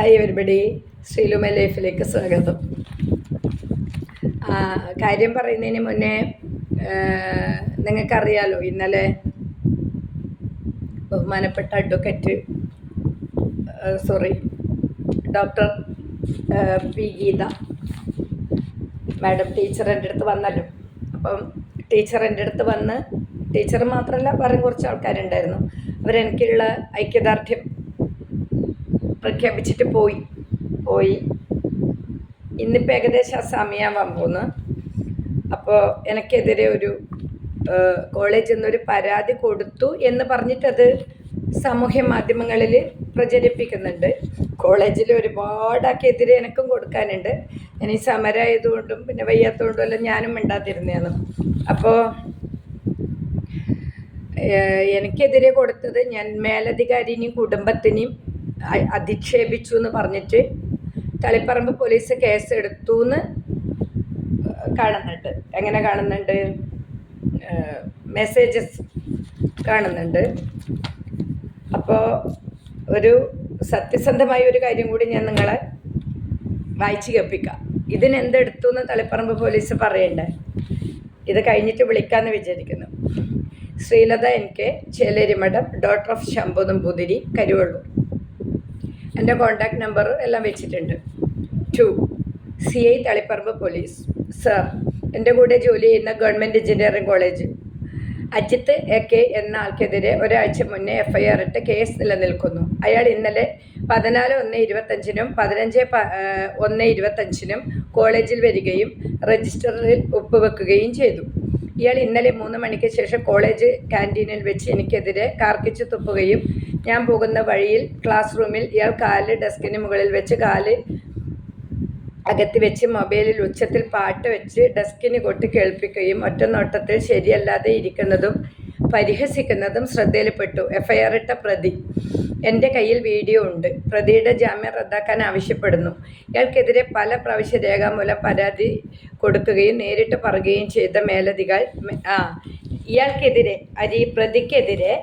Hi everybody ശ്രീലുമ ലൈഫിലേക്ക് സ്വാഗതം. കാര്യം പറയുന്നതിന് മുന്നേ നിങ്ങൾക്കറിയാലോ ഇന്നലെ ബഹുമാനപ്പെട്ട advocate sorry doctor P Geetha madam teacher എന്റെ അടുത്ത് വന്നല്ലോ. അപ്പം ടീച്ചർ എന്റെ അടുത്ത് വന്ന് ടീച്ചർ മാത്രമല്ല വേറെ കുറച്ച് ആൾക്കാരുണ്ടായിരുന്നു. അവരെനിക്കുള്ള ഐക്യദാർഢ്യം പ്രഖ്യാപിച്ചിട്ട് പോയി. പോയി. ഇന്നിപ്പോൾ ഏകദേശം ആ സമയമാവാൻ പോകുന്നു അപ്പോൾ എനിക്കെതിരെ ഒരു കോളേജിൽ നിന്നൊരു പരാതി കൊടുത്തു എന്ന് പറഞ്ഞിട്ടത് സാമൂഹ്യ മാധ്യമങ്ങളിൽ പ്രചരിപ്പിക്കുന്നുണ്ട്. കോളേജിൽ ഒരുപാടാക്കെതിരെ എനിക്കും കൊടുക്കാനുണ്ട്. ഇനി സമരമായതുകൊണ്ടും പിന്നെ വയ്യാത്തതുകൊണ്ടും എല്ലാം ഞാനും മിണ്ടാതിരുന്നതാണ്. അപ്പോൾ എനിക്കെതിരെ കൊടുത്തത് ഞാൻ മേലധികാരിനെയും കുടുംബത്തിനെയും അധിക്ഷേപിച്ചു എന്ന് പറഞ്ഞിട്ട് തളിപ്പറമ്പ് പോലീസ് കേസ് എടുത്തു എന്ന് കാണുന്നുണ്ട്. എങ്ങനെ കാണുന്നുണ്ട്? മെസ്സേജസ് കാണുന്നുണ്ട്. അപ്പോൾ ഒരു സത്യസന്ധമായ ഒരു കാര്യം കൂടി ഞാൻ നിങ്ങളെ വായിച്ചു കേൾപ്പിക്കാം. ഇതിനെന്തെടുത്തു എന്ന് തളിപ്പറമ്പ് പോലീസ് പറയണ്ടേ? ഇത് കഴിഞ്ഞിട്ട് വിളിക്കാമെന്ന് വിചാരിക്കുന്നു. Sreelatha N K Chelerimadham daughter of Shambhu Namboothiri Karuvallur. എന്റെ കോൺടാക്ട് നമ്പർ എല്ലാം വെച്ചിട്ടുണ്ട്. To. C I Taliparamba police. Sir എന്റെ കൂടെ ജോലി ചെയ്യുന്ന government engineering college. Ajith A K എന്ന ആൾക്കെതിരെ ഒരാഴ്ച മുന്നേ എഫ് ഐ ആർ ഇട്ട് കേസ് നിലനിൽക്കുന്നു. അയാൾ ഇന്നലെ പതിനാല് ഒന്ന് ഇരുപത്തഞ്ചിനും പതിനഞ്ച് ഒന്ന് ഇരുപത്തഞ്ചിനും കോളേജിൽ വരികയും രജിസ്റ്ററിൽ ഒപ്പുവെക്കുകയും ചെയ്തു. ഇയാൾ ഇന്നലെ മൂന്ന് മണിക്ക് ശേഷം കോളേജ് ക്യാന്റീനിൽ വെച്ച് എനിക്കെതിരെ കാർക്കിച്ചു തുപ്പുകയും ഞാൻ പോകുന്ന വഴിയിൽ ക്ലാസ് റൂമിൽ ഇയാൾ കാൽ ഡെസ്കിന് മുകളിൽ വെച്ച് കാൽ അകത്ത് വെച്ച് മൊബൈലിൽ ഉച്ചത്തിൽ പാട്ട് വെച്ച് ഡെസ്കിന് കൊട്ടി കേൾപ്പിക്കുകയും ഒറ്റനോട്ടത്തിൽ ശരിയല്ലാതെ ഇരിക്കുന്നതും പരിഹസിക്കുന്നതും ശ്രദ്ധയിൽപ്പെട്ടു. എഫ്ഐആർ ഇട്ട പ്രതി. എന്റെ കയ്യിൽ വീഡിയോ ഉണ്ട്. പ്രതിയുടെ ജാമ്യം റദ്ദാക്കാൻ ആവശ്യപ്പെടുന്നു. ഇയാൾക്കെതിരെ പല പ്രാവശ്യ രേഖാമൂലം പരാതി കൊടുക്കുകയും നേരിട്ട് പറയുകയും ചെയ്ത മേലധികൾ ആ ഇയാൾക്കെതിരെ അരി പ്രതിക്കെതിരെ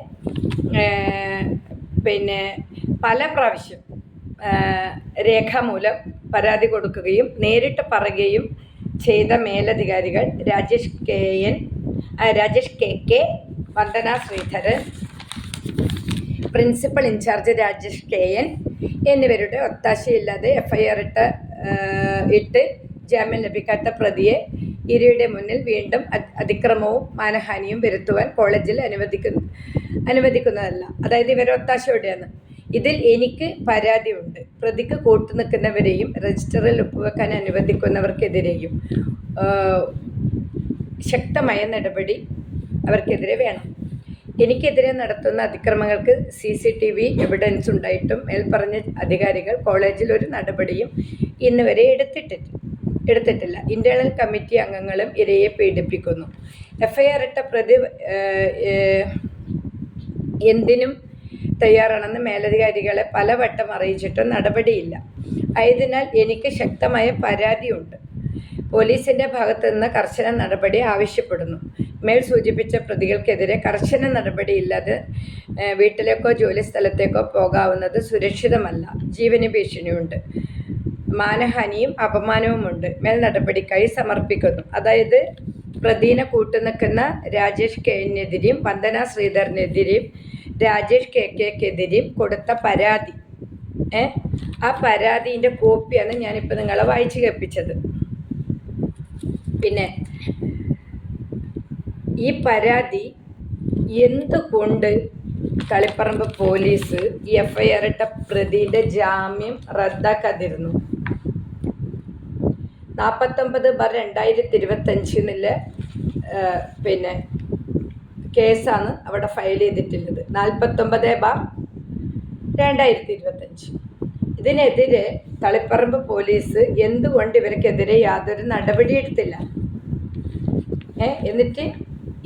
പിന്നെ പല പ്രാവശ്യം രേഖാമൂലം പരാതി കൊടുക്കുകയും നേരിട്ട് പറയുകയും ചെയ്ത മേലധികാരികൾ Rajesh K N Rajesh K K Vandana Sreedharan principal in charge Rajesh K N എന്നിവരുടെ ഒത്താശയില്ലാതെ എഫ്ഐആർ ഇട്ട് ആർ ഇട്ട ഇട്ട് ജാമ്യം ലഭിക്കാത്ത പ്രതിയെ ഇരയുടെ മുന്നിൽ വീണ്ടും അതിക്രമവും മാനഹാനിയും വരുത്തുവാൻ കോളേജിൽ അനുവദിക്കുന്ന അനുവദിക്കുന്നതല്ല. അതായത് ഇവരൊത്താശയോടെയാണ് ഇതിൽ എനിക്ക് പരാതിയുണ്ട്. പ്രതിക്ക് കൂട്ടുനിൽക്കുന്നവരെയും രജിസ്റ്ററിൽ ഒപ്പുവെക്കാൻ അനുവദിക്കുന്നവർക്കെതിരെയും ശക്തമായ നടപടി അവർക്കെതിരെ വേണം. എനിക്കെതിരെ നടത്തുന്ന അതിക്രമങ്ങൾക്ക് C C T V evidence ഉണ്ടായിട്ടും മേൽപ്പറഞ്ഞ അധികാരികൾ കോളേജിൽ ഒരു നടപടിയും ഇന്നുവരെ എടുത്തിട്ടില്ല. എടുത്തിട്ടില്ല. ഇന്റേണൽ കമ്മിറ്റി അംഗങ്ങളും ഇരയെ പീഡിപ്പിക്കുന്നു. എഫ്ഐആർ ഇട്ട പ്രതി എന്തിനും തയ്യാറാണെന്ന് മേലധികാരികളെ പലവട്ടം അറിയിച്ചിട്ടും നടപടിയില്ല. ആയതിനാൽ എനിക്ക് ശക്തമായ പരാതിയുണ്ട്. പോലീസിന്റെ ഭാഗത്തു നിന്ന് കർശന നടപടി ആവശ്യപ്പെടുന്നു. മേൽ സൂചിപ്പിച്ച പ്രതികൾക്കെതിരെ കർശന നടപടിയില്ലാതെ വീട്ടിലേക്കോ ജോലി സ്ഥലത്തേക്കോ പോകാവുന്നത് സുരക്ഷിതമല്ല. ജീവന് ഭീഷണിയുണ്ട്. മാനഹാനിയും അപമാനവുമുണ്ട്. മേൽ നടപടിക്കായി സമർപ്പിക്കുന്നു. അതായത് പ്രതീന കൂട്ടുനിൽക്കുന്ന രാജേഷ് കെനെതിരെയും വന്ദന ശ്രീധരനെതിരെയും രാജേഷ് കെ കെക്കെതിരെയും കൊടുത്ത പരാതി. ഏ? ആ പരാതിന്റെ കോപ്പിയാണ് ഞാനിപ്പോൾ നിങ്ങളെ വായിച്ചു കേൾപ്പിച്ചത്. പിന്നെ ഈ പരാതി എന്തുകൊണ്ട് Kaliparamba police F I R ഇട്ട പ്രതിയുടെ ജാമ്യം റദ്ദാക്കാതിരുന്നു? നാൽപ്പത്തൊമ്പത് ബർ രണ്ടായിരത്തി ഇരുപത്തഞ്ചിൽ പിന്നെ കേസാണ് അവിടെ ഫയൽ ചെയ്തിട്ടുള്ളത്. നാൽപ്പത്തൊമ്പത് ബാർ രണ്ടായിരത്തി ഇരുപത്തഞ്ച് ഇതിനെതിരെ തളിപ്പറമ്പ് പോലീസ് എന്തുകൊണ്ട് ഇവർക്കെതിരെ യാതൊരു നടപടിയെടുത്തില്ല? ഏ എന്നിട്ട്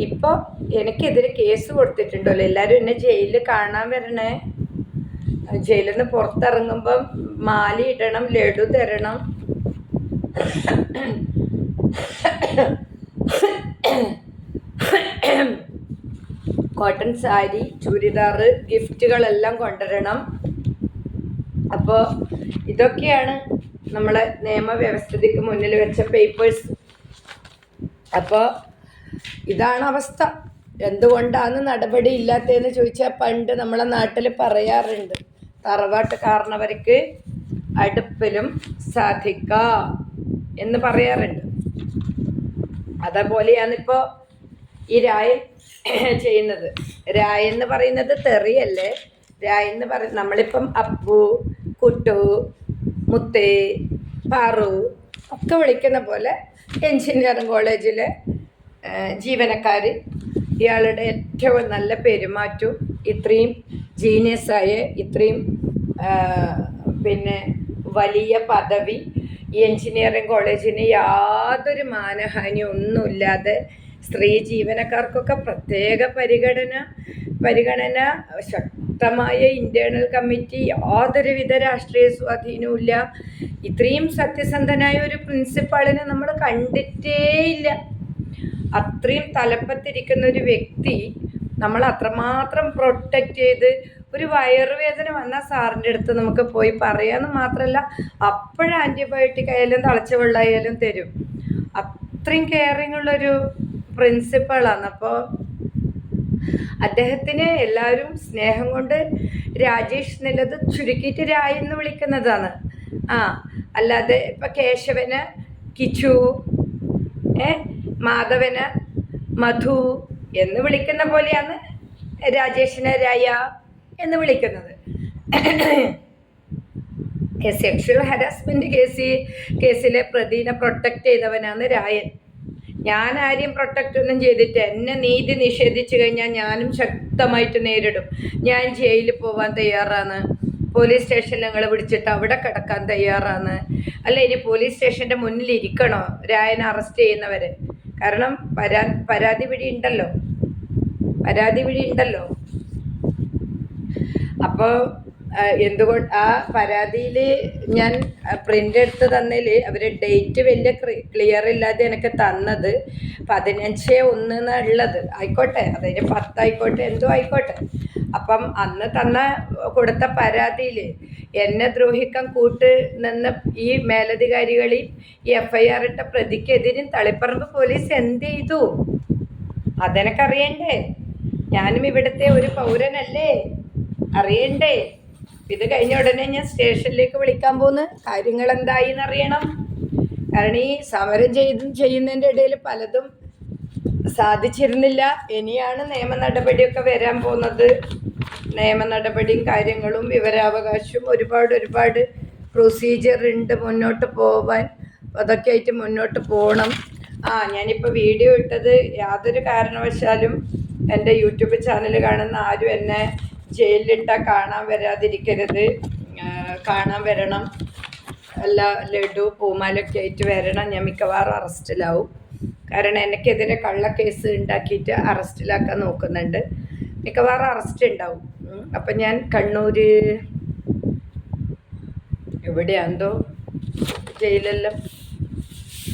ഇപ്പോൾ എനിക്കെതിരെ കേസ് കൊടുത്തിട്ടുണ്ടല്ലോ. എല്ലാവരും എന്നെ ജയിലിൽ കാണാൻ വരണേ. ജയിലിൽ നിന്ന് പുറത്തിറങ്ങുമ്പം മാലിയിടണം ഇടണം ലഡു തരണം. കോട്ടൺ സാരി ചുരിദാർ ഗിഫ്റ്റുകളെല്ലാം കൊണ്ടുവരണം. അപ്പോൾ ഇതൊക്കെയാണ് നമ്മളെ നിയമവ്യവസ്ഥയ്ക്ക് മുന്നിൽ വെച്ച പേപ്പേഴ്സ് അപ്പോൾ ഇതാണ് അവസ്ഥ. എന്തുകൊണ്ടാണ് നടപടി ഇല്ലാത്തതെന്ന് ചോദിച്ചാൽ പണ്ട് നമ്മളെ നാട്ടിൽ പറയാറുണ്ട്. തറവാട്ട് കാരണവർക്ക് അടുപ്പിലും സാധിക്ക. എന്ന് പറയാറുണ്ട്. അതേപോലെയാണിപ്പോൾ ഈ രായൻ ചെയ്യുന്നത്. രായ എന്ന് പറയുന്നത് തെറിയല്ലേ? രായ എന്ന് പറ നമ്മളിപ്പം അപ്പു കുട്ടു മുത്തേ പാറു ഒക്കെ വിളിക്കുന്ന പോലെ എഞ്ചിനീയറിംഗ് കോളേജിലെ ജീവനക്കാർ ഇയാളുടെ ഏറ്റവും നല്ല പെരുമാറ്റവും ഇത്രയും ജീനിയസായ ഇത്രയും പിന്നെ വലിയ പദവി ഈ എഞ്ചിനീയറിംഗ് കോളേജിന് യാതൊരു മാനഹാനി ഒന്നുമില്ലാതെ സ്ത്രീ ജീവനക്കാർക്കൊക്കെ പ്രത്യേക പരിഗണന പരിഗണന ശക്തമായ ഇന്റേണൽ കമ്മിറ്റി യാതൊരുവിധ രാഷ്ട്രീയ സ്വാധീനവും ഇല്ല ഇത്രയും സത്യസന്ധനായ ഒരു പ്രിൻസിപ്പാളിനെ നമ്മൾ കണ്ടിട്ടേയില്ല. അത്രയും തലപ്പത്തിരിക്കുന്ന ഒരു വ്യക്തി നമ്മൾ അത്രമാത്രം പ്രൊട്ടക്റ്റ് ചെയ്ത് ഒരു വയറുവേദന വന്നാൽ സാറിന്റെ അടുത്ത് നമുക്ക് പോയി പറയാമെന്ന് മാത്രമല്ല അപ്പോഴും ആന്റിബയോട്ടിക് ആയാലും തളച്ച വെള്ളമായാലും തരും. അത്രയും കെയറിങ് ഉള്ളൊരു പ്രിൻസിപ്പളാണ് അപ്പോൾ അദ്ദേഹത്തിന് എല്ലാവരും സ്നേഹം കൊണ്ട് രാജേഷ് എന്നുള്ളത് ചുരുക്കിയിട്ട് രായ എന്ന് വിളിക്കുന്നതാണ്. ആ അല്ലാതെ ഇപ്പം കേശവന് കിച്ചു ഏ മാധവന് മധു എന്ന് വിളിക്കുന്ന പോലെയാണ് രാജേഷിനെ രായ എന്ന് വിളിക്കുന്നത്. സെക്ഷൽ ഹരാസ്മെന്റ് കേസ് കേസിലെ പ്രതിനെ പ്രൊട്ടക്റ്റ് ചെയ്തവനാണ് രായൻ. ഞാൻ ആരെയും പ്രൊട്ടക്റ്റ് ഒന്നും ചെയ്തിട്ട് എന്നെ നീതി നിഷേധിച്ചു കഴിഞ്ഞാൽ ഞാനും ശക്തമായിട്ട് നേരിടും. ഞാൻ ജയിലിൽ പോവാൻ തയ്യാറാണ്. പോലീസ് സ്റ്റേഷനിൽ ഞങ്ങൾ വിളിച്ചിട്ട് അവിടെ കിടക്കാൻ തയ്യാറാണ്. അല്ല ഇനി പോലീസ് സ്റ്റേഷന്റെ മുന്നിൽ ഇരിക്കണോ? രായനെ അറസ്റ്റ് ചെയ്യുന്നവരെ. കാരണം പരാ പരാതി പിടി ഉണ്ടല്ലോ. പരാതി പിടി ഉണ്ടല്ലോ. അപ്പോൾ എന്തുകൊണ്ട് ആ പരാതിയിൽ ഞാൻ പ്രിന്റ് എടുത്ത് തന്നതിൽ അവർ ഡേറ്റ് വലിയ ക്ലിയർ ഇല്ലാതെ എനിക്ക് തന്നത് പതിനഞ്ച് ഒന്ന് ഉള്ളത് ആയിക്കോട്ടെ അതിന് പത്തായിക്കോട്ടെ എന്തോ ആയിക്കോട്ടെ. അപ്പം അന്ന് തന്ന കൊടുത്ത പരാതിയിൽ എന്നെ ദ്രോഹിക്കാൻ കൂട്ട് നിന്ന് ഈ മേലധികാരികളെയും ഈ എഫ് ഐ ആർ ഇട്ട പ്രതിക്കെതിരും തളിപ്പറമ്പ് പോലീസ് എന്ത് ചെയ്തു? അതെനക്കറിയണ്ടേ? ഞാനും ഇവിടുത്തെ ഒരു പൗരനല്ലേ? അറിയണ്ടേ? ഇത് കഴിഞ്ഞ ഉടനെ ഞാൻ സ്റ്റേഷനിലേക്ക് വിളിക്കാൻ പോന്ന് കാര്യങ്ങൾ എന്തായി എന്നറിയണം കാരണം ഈ സമരം ചെയ്ത് ചെയ്യുന്നതിന്റെ ഇടയിൽ പലതും സാധിച്ചിരുന്നില്ല. ഇനിയാണ് നിയമ നടപടിയൊക്കെ വരാൻ പോകുന്നത്. നിയമ നടപടിയും കാര്യങ്ങളും വിവരാവകാശവും ഒരുപാട് ഒരുപാട് പ്രൊസീജിയർ ഉണ്ട് മുന്നോട്ട് പോവാൻ. അതൊക്കെ ആയിട്ട് മുന്നോട്ട് പോകണം ആ ഞാനിപ്പോൾ വീഡിയോ ഇട്ടത് യാതൊരു കാരണവശാലും എന്റെ യൂട്യൂബ് ചാനൽ കാണുന്ന ആരും എന്നെ ജയിലിലിട്ടാൽ കാണാൻ വരാതിരിക്കരുത്. കാണാൻ വരണം. അല്ല ലഡു പൂമാലൊക്കെ ആയിട്ട് വരണം. ഞാൻ മിക്കവാറും അറസ്റ്റിലാവും. കാരണം എനിക്കെതിരെ കള്ളക്കേസ് ഉണ്ടാക്കിയിട്ട് അറസ്റ്റിലാക്കാൻ നോക്കുന്നുണ്ട്. മിക്കവാറും അറസ്റ്റ് ഉണ്ടാവും. അപ്പം ഞാൻ കണ്ണൂർ എവിടെയാന്തോ ജയിലെല്ലാം.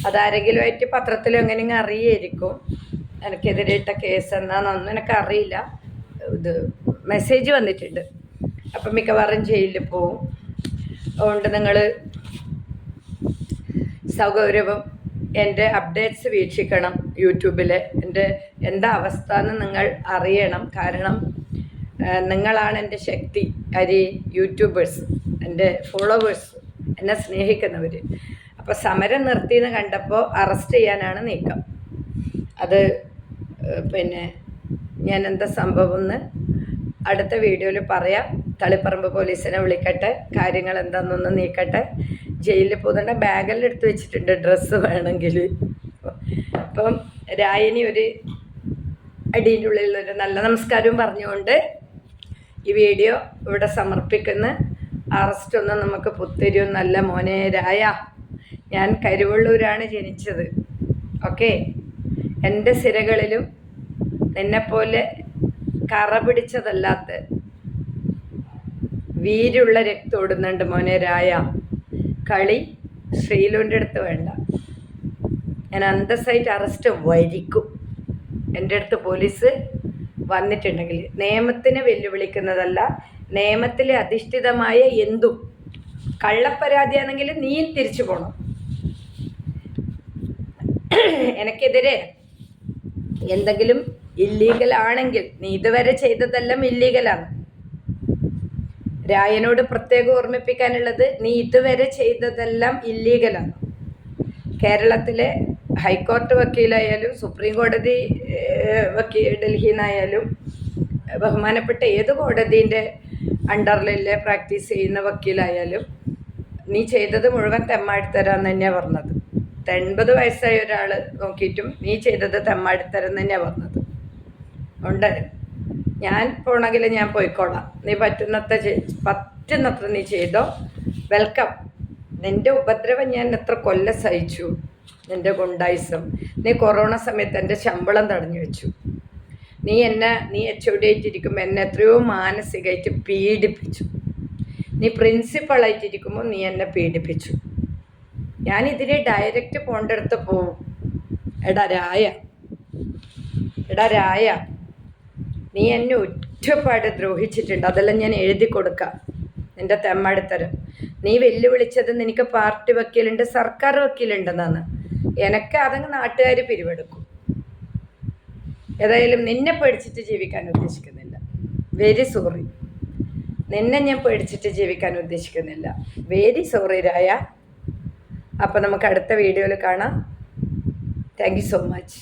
അതാരെങ്കിലുമായിട്ട് പത്രത്തിലും എങ്ങനെയെങ്കിലും അറിയായിരിക്കും. എനിക്കെതിരെ ഇട്ട കേസ് എന്നാന്നൊന്നും എനിക്കറിയില്ല. ഇത് മെസ്സേജ് വന്നിട്ടുണ്ട്. അപ്പം മിക്കവാറും ജയിലിൽ പോവും. അതുകൊണ്ട് നിങ്ങൾ സൗകര്യവും എന്റെ അപ്ഡേറ്റ്സ് വീക്ഷിക്കണം യൂട്യൂബിൽ എന്റെ എന്താ അവസ്ഥ എന്ന് നിങ്ങൾ അറിയണം. കാരണം നിങ്ങളാണ് എന്റെ ശക്തി അരി യൂട്യൂബേഴ്സ് എന്റെ ഫോളോവേഴ്സ് എന്നെ സ്നേഹിക്കുന്നവർ അപ്പോൾ സമരം നിർത്തിയെന്ന് കണ്ടപ്പോൾ അറസ്റ്റ് ചെയ്യാനാണ് നീക്കം. അത് പിന്നെ ഞാൻ എന്താ സംഭവം എന്ന് അടുത്ത വീഡിയോയിൽ പറയാം. തളിപ്പറമ്പ് പോലീസിനെ വിളിക്കട്ടെ. കാര്യങ്ങൾ എന്താണെന്നൊന്ന് നീക്കട്ടെ. ജയിലിൽ പോകുന്നുണ്ട്. ബാഗെല്ലാം എടുത്ത് വെച്ചിട്ടുണ്ട്. ഡ്രസ്സ് വേണമെങ്കിൽ. അപ്പം രായനി ഒരു അടിയുടെ ഉള്ളിൽ ഒരു നല്ല നമസ്കാരവും പറഞ്ഞുകൊണ്ട് ഈ വീഡിയോ ഇവിടെ സമർപ്പിക്കുന്ന. അറസ്റ്റ് ഒന്നും നമുക്ക് പുത്തരിയും നല്ല മോനെ. രായ ഞാൻ കരുവള്ളൂരാണ് ജനിച്ചത്. ഓക്കെ എന്റെ സിരകളിലും നിന്നെപ്പോലെ കറ പിടിച്ചതല്ലാത്ത വീരുള്ള രക്തം ഓടുന്നുണ്ട് മോനെ രായ. കളി ശ്രീലുവിന്റെ അടുത്ത് വേണ്ട. ഞാൻ അന്തസ്സായിട്ട് അറസ്റ്റ് വരിക്കും. എന്റെ അടുത്ത് പോലീസ് വന്നിട്ടുണ്ടെങ്കിൽ നിയമത്തിനെ വെല്ലുവിളിക്കുന്നതല്ല നിയമത്തിലെ അധിഷ്ഠിതമായ എന്തും കള്ളപ്പരാതിയാണെങ്കിൽ നീ തിരിച്ചു പോകണം എനിക്കെതിരെ എന്തെങ്കിലും ഇല്ലീഗൽ ആണെങ്കിൽ നീ ഇതുവരെ ചെയ്തതെല്ലാം ഇല്ലീഗലാണ് രായനോട് പ്രത്യേകം ഓർമ്മിപ്പിക്കാനുള്ളത് നീ ഇതുവരെ ചെയ്തതെല്ലാം ഇല്ലീഗലാണ് കേരളത്തിലെ ഹൈക്കോർട്ട് വക്കീലായാലും സുപ്രീം കോടതി വക്കീ ഡൽഹിയിൽ നിന്നായാലും ബഹുമാനപ്പെട്ട ഏത് കോടതിന്റെ അണ്ടറിലെ പ്രാക്ടീസ് ചെയ്യുന്ന വക്കീലായാലും നീ ചെയ്തത് മുഴുവൻ തെമ്മാടിത്തരാന്ന് തന്നെയാണ് പറഞ്ഞത്. എൺപത് വയസ്സായ ഒരാൾ നോക്കിയിട്ടും നീ ചെയ്തത് തെമ്മാടിത്തരം തന്നെയാണ് പറഞ്ഞത്. ഉണ്ട്. ഞാൻ പോണെങ്കിൽ ഞാൻ പോയിക്കോളാം. നീ പറ്റുന്നത്ര പറ്റുന്നത്ര നീ ചെയ്തോ. വെൽക്കം. നിന്റെ ഉപദ്രവം ഞാൻ എത്ര കൊല്ലം സഹിച്ചു. നിന്റെ ഗുണ്ടായിസം. നീ കൊറോണ സമയത്ത് എന്റെ ശമ്പളം തടഞ്ഞു വെച്ചു. നീ എന്നെ നീ എച്ച് ഒ ഡി ആയിട്ടിരിക്കുമ്പോൾ എന്നെ എത്രയോ മാനസികമായിട്ട് പീഡിപ്പിച്ചു. നീ പ്രിൻസിപ്പളായിട്ടിരിക്കുമ്പോൾ നീ എന്നെ പീഡിപ്പിച്ചു. ഞാൻ ഇതിനെ ഡയറക്റ്റ് പോണ്ടെടുത്ത് പോവും. എടാ രായ. എടാ രായ. നീ എന്നെ ഒറ്റപ്പാട് ദ്രോഹിച്ചിട്ടുണ്ട്. അതെല്ലാം ഞാൻ എഴുതി കൊടുക്കാം. നിന്റെ തെമ്മടുത്തരം. നീ വെല്ലുവിളിച്ചത് നിനക്ക് പാർട്ടി വക്കീലുണ്ട് സർക്കാർ വക്കീലുണ്ടെന്നാണ്. എനക്ക് അതങ്ങ് നാട്ടുകാർ പിരിവെടുക്കും. ഏതായാലും നിന്നെ പേടിച്ചിട്ട് ജീവിക്കാൻ ഉദ്ദേശിക്കുന്നില്ല. Very sorry. നിന്നെ ഞാൻ പേടിച്ചിട്ട് ജീവിക്കാൻ ഉദ്ദേശിക്കുന്നില്ല. വെരി സോറി രായ. അപ്പോൾ നമുക്ക് അടുത്ത വീഡിയോയിൽ കാണാം. Thank so much.